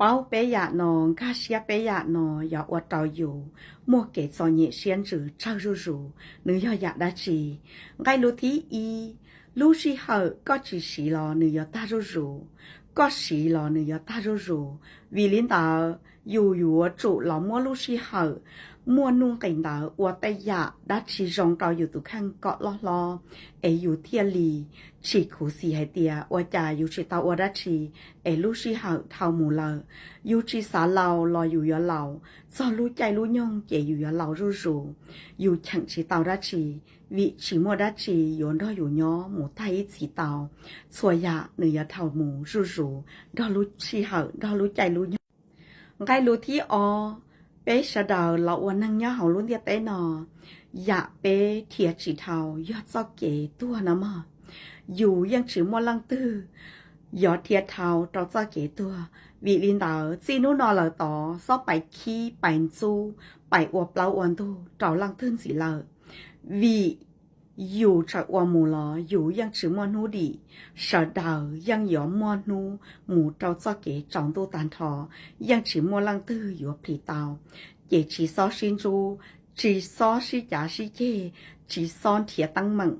เป้าเปยะนองกาเสียเปยะนองอย่าอวดต่ออยู่มัวเกตซอเยเชียนจือเจ้ารูรูหนูอย่อยากได้จีไงลูที่อีรู้ชีเหอก็จีสีรอหนูอย่าตารูรู 国时老呢要大入入，为领导有约做老末路时候，莫弄领导我得呀，那其中到有都看国咯咯，哎有天理，吃苦是还的，我家有吃到我那吃，哎路时候头木了，有吃啥老老有要老，走路在路用也有要老入入，有 chẳng 吃到那吃。vị trí mua đá trì yốn đó yốn nhó mù tay chỉ tàu xua ya nữ ya thảo mù rù rù ูดอรู้ชีเหาดอรู้ใจรู้ยไงรู้ที่ออเป๊ะชะดาวเราวันนั่งย่อเหารุ่นเดียเต้นออย่าเป๊ะเทียฉีเทายอดเจ้าเก๋ตัวนะมออยู่ยังฉือมอลังตื้อยอดเทียเทาเรเจ้าเก๋ตัววิลินดาวซีนู่นอเหล่าต่อซอไปขี้ไปจู้ไปอวบเปล่าอวนตู้เราลังตื้นสีเหล่าวี dù chạy qua mù lò dù ยัง chỉ mua nô đi sợ đầu ยัง gió mua nô mù trâu cho kể trọng tu tàn thọ ยัง chỉ mua lăng tư yếu phì tàu chỉ chỉ so xin ru chỉ so si giả si chê chỉ son thiệt tăng mặn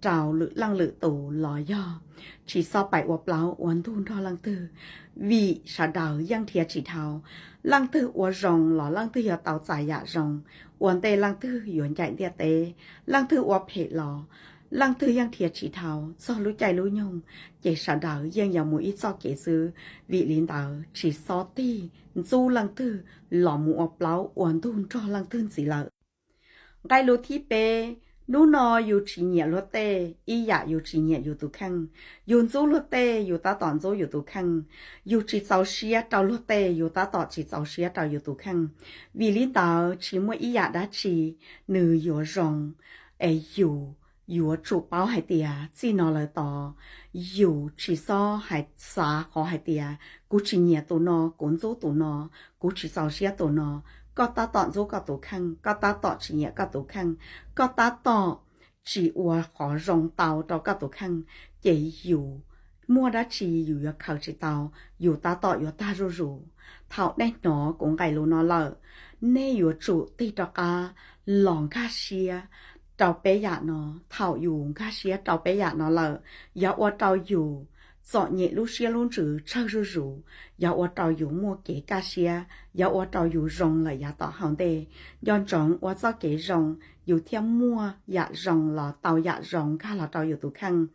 trào lự lăng lự tổ lò do chỉ so bài ua plau uan tu đo lăng tư vì sợ đầu ยัง thiệt chỉ thảo lăng tư ua rồng lò lăng tư yếu tàu giải dạ rồng วันเตลังทื่อหยวนใจเตียเตลังทื่อว่าเพลหลอลังทื่อยังเทียฉีเทาซอรู้ใจรู้ยงเจสาด นูนออยู่ชีเนียรถเตอีอยากอยู่ชีเนียอยู่ตุคังยูนจูรถเตอยู่ตาตอนซูอยู่ตุคังอยู่ชีเสาเชียเตารถเตอยู่ตาต่อดชีเสาเชียเตาอยู่ตุคังวิลิตาชีมวยอีอยากดาชีหนืออยู่รงเออยู่อยู่จูเป้าห้เตียจีนอเลยต่ออยู่ชีซอหายสาขอห้เตียกูชีเนียตัวนอกุนซูตัวนอกูชีเสาเชียตัวนอก็ตาต่อจู่ก็ตัวขังก็ตาต่อจีเนี่ยก็ตัวขังก็ตาต่อจีอัวขอรองเตาเราก็ตัวขังเจอยู่มัวดัชีอยู่ยาเขาจีเตาอยู่ตาต่ออยู่ตารูรูเท่าแน่หนอกงไก่รู้นอเลอเน่อยู่จุตีตอกาหลองคาเชียเจ้าเปยะเนาะเท่าอยู่คาเชียเจ้าเปยะเนาะเลอยาอัวเจ้าอยู่ dọ nhẹ lúc xia luôn chữ chắc rù rù ya ở tàu yu mua kế cá xia ya ở tàu yu rong là ya tao hàng đề yon trống ở cho kế rong yu thêm mua ya rong là tao ya rong khá là tàu yu tu khăn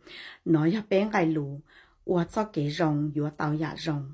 nói ya bé gai lù ở cho kế rong yu tao ya rong